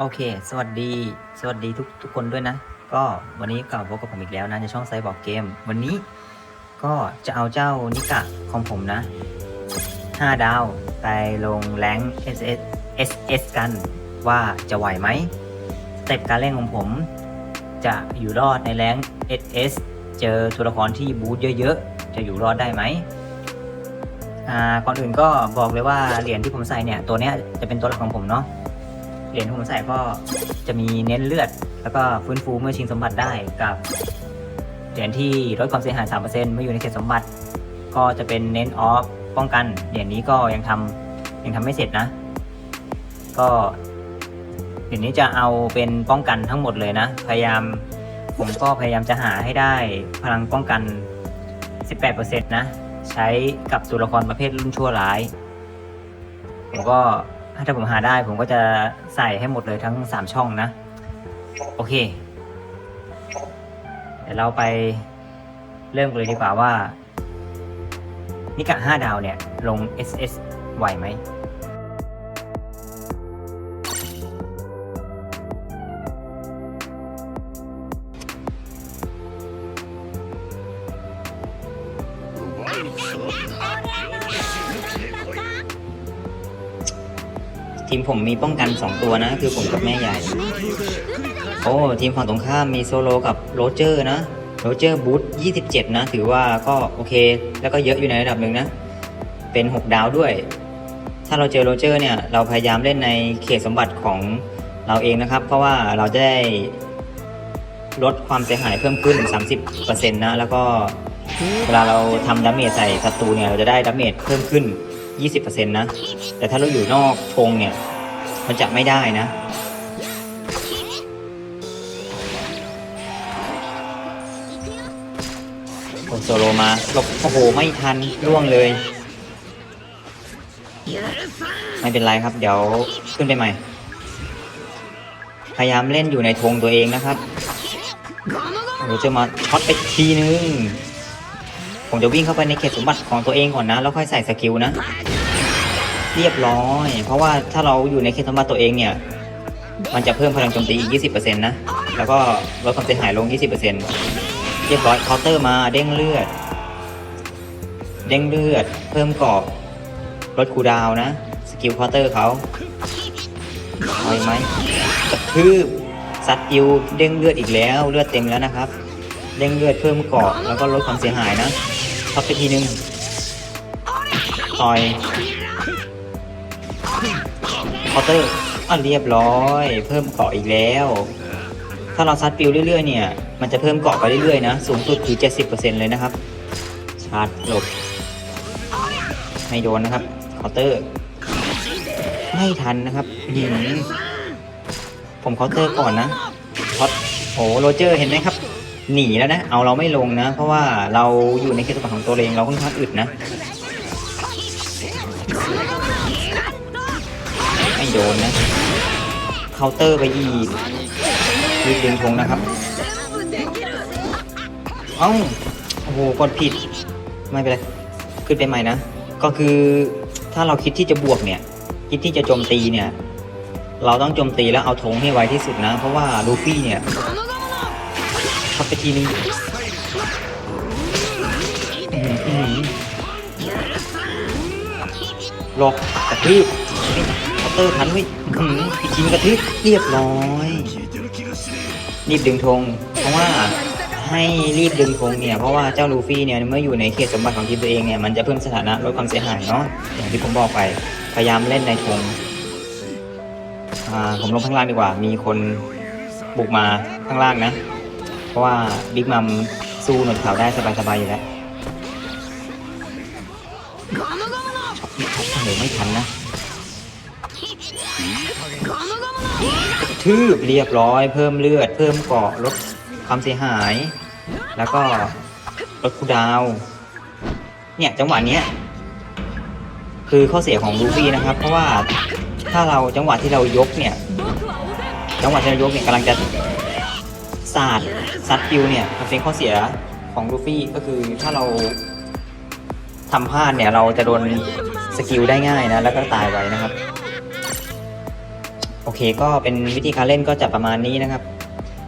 โอเค สวัสดี สวัสดีทุกทุกคนด้วยนะ ก็วันนี้กลับมาพบกับผมอีกแล้วนะในช่องไซบอร์กเกม วันนี้ก็จะเอาเจ้านิกะของผมนะ 5 ดาวไปลงแรง SS SS กันว่าจะไหวไหมสเต็ปการเล่นของผม จะอยู่รอดในแรง SS เจอตัวละครที่บูทเยอะๆ จะอยู่รอดได้ไหมอ่าก่อนอื่นก็บอกเลยว่าเหรียญที่ผมใส่เนี่ยตัวนี้จะเป็นตัวหลักของผมเนาะ เหรียญที่ผมใส่ก็จะมีเน้นเลือด แล้วก็ฟื้นฟูเมื่อชิงสมบัติได้กับเหรียญที่ลดความเสียหาย 3%เมื่ออยู่ในเขตสมบัติ ก็จะเป็นเน้นออฟป้องกันเหรียญนี้ก็ยังทำยังทำไม่เสร็จนะ ก็เหรียญนี้จะเอาเป็นป้องกันทั้งหมดเลยนะ พยายามผมก็พยายามจะหาให้ได้พลังป้องกัน 18%นะ ใช้กับตัวละครประเภทรุ่นชั่วร้าย ผมก็ ถ้าผมหาได้ผมก็จะใส่ให้หมดเลยทั้งสามช่องนะ โอเค เดี๋ยวเราไปเริ่มกันเลยดีกว่าว่านิกะ5ดาวเนี่ย ลง SS ไหวไหม ทีมผมมีป้องกัน 2 ตัวนะ คือผมกับแม่ใหญ่ โอ้ ทีมฝั่งตรงข้ามมีโซโลกับโรเจอร์นะ โรเจอร์บูท27 นะ ถือว่าก็โอเค แล้วก็เยอะอยู่ในระดับหนึ่งนะ เป็น 6 ดาวด้วย ถ้าเราเจอโรเจอร์เนี่ย เราพยายามเล่นในเขตสมบัติของเราเองนะครับ เพราะว่าเราจะได้ลดความเสียหายเพิ่มขึ้น 30%นะ แล้วก็เวลาเราทำดาเมจใส่ศัตรูเนี่ย เราจะได้ดาเมจเพิ่มขึ้น 20%นะ แต่ถ้าเราอยู่นอกธงเนี่ย มันจะไม่ได้นะ โอโซโลมาหลบโอ้โห ไม่ทันร่วงเลย ไม่เป็นไรครับ เดี๋ยวขึ้นไปใหม่ พยายามเล่นอยู่ในธงตัวเองนะครับโอ้จะมาช็อตไปทีนึง ผมจะวิ่งเข้าไปในเขตสมบัติของตัวเองก่อนนะ แล้วค่อยใส่สกิลนะ เรียบร้อย เพราะว่าถ้าเราอยู่ในเขตสมบัติตัวเองเนี่ย มันจะเพิ่มพลังโจมตีอีก 20%นะ แล้วก็ลดความเสียหายลง 20%เรียบร้อยเคาน์เตอร์มาเด้งเลือด เด้งเลือด เพิ่มกรอบลดคูดาวนะ สกิลเคาน์เตอร์เขาเอาอีกไหมกระทืบซัดยิวเด้งเลือดอีกแล้ว เลือดเต็มแล้วนะครับเด้งเลือดเพิ่มเกราะแล้วก็ลดความเสียหายนะ ท็อปไปทีนึงต่อยเคาน์เตอร์อะเรียบร้อย เพิ่มเกาะอีกแล้ว ถ้าเราซัดปิวเรื่อยๆเนี่ย มันจะเพิ่มเกาะไปเรื่อยๆนะ สูงสุดคือ 70%เลยนะครับ ชาร์จหลบ ไม่โดนนะครับเคาน์เตอร์ ไม่ทันนะครับหืมผมเคาน์เตอร์ก่อนนะช็อตโอ้โรเจอร์เห็นไหมครับ หนีแล้วนะ เอาเราไม่ลงนะ เพราะว่าเราอยู่ในเขตสมบัติของตัวเองเราค่อนข้างอึดนะ ไม่โดนนะเคาน์เตอร์ไปอีกรีบดึงธงนะครับ เอ้า โอ้โห กดผิด ไม่เป็นไร ขึ้นไปใหม่นะ ก็คือถ้าเราคิดที่จะบวกเนี่ย คิดที่จะโจมตีเนี่ย เราต้องโจมตีแล้วเอาธงให้ไวที่สุดนะ เพราะว่าลูฟี่เนี่ย ทับไปทีนึงอื้อหืออื้อหือหลอกกระทืบเคาน์เตอร์ทันไว้ยอื้อหืออีกทีนึงกระทืบเรียบร้อยรีบดึงธงเพราะว่าให้รีบดึงธงเนี่ยเพราะว่าเจ้าลูฟี่เนี่ยเมื่ออยู่ในเขตสมบัติของทีมตัวเองเนี่ยมันจะเพิ่มสถานะลดความเสียหายเนาะอย่างที่ผมบอกไปพยายามเล่นในธงผมลงข้างล่างดีกว่า มีคนบุกมาข้างล่างนะ เพราะว่าบิ๊กมัมสู้หนวดขาวได้สบายๆอยู่แล้วโอ้โหไม่ทันนะทืบเรียบร้อย เพิ่มเลือด เพิ่มเกาะลดความเสียหาย แล้วก็ลดคูดาว เนี่ยจังหวะเนี้ยคือข้อเสียของลูฟี่นะครับ เพราะว่าถ้าเราจังหวะที่เรายกเนี่ย จังหวะที่เรายกเนี่ยกำลังจะ สาดซัดปิวเนี่ยมันเป็นข้อเสียของลูฟี่ก็คือถ้าเราทำพลาดเนี่ยเราจะโดนสกิลได้ง่ายนะ แล้วก็ตายไว้นะครับ โอเคก็เป็นวิธีการเล่นก็จะประมาณนี้นะครับ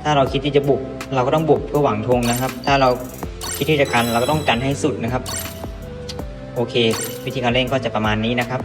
ถ้าเราคิดที่จะบุก เราก็ต้องบุกเพื่อหวังธงนะครับ ถ้าเราคิดที่จะกันเราก็ต้องกันให้สุดนะครับ โอเค วิธีการเล่นก็จะประมาณนี้นะครับ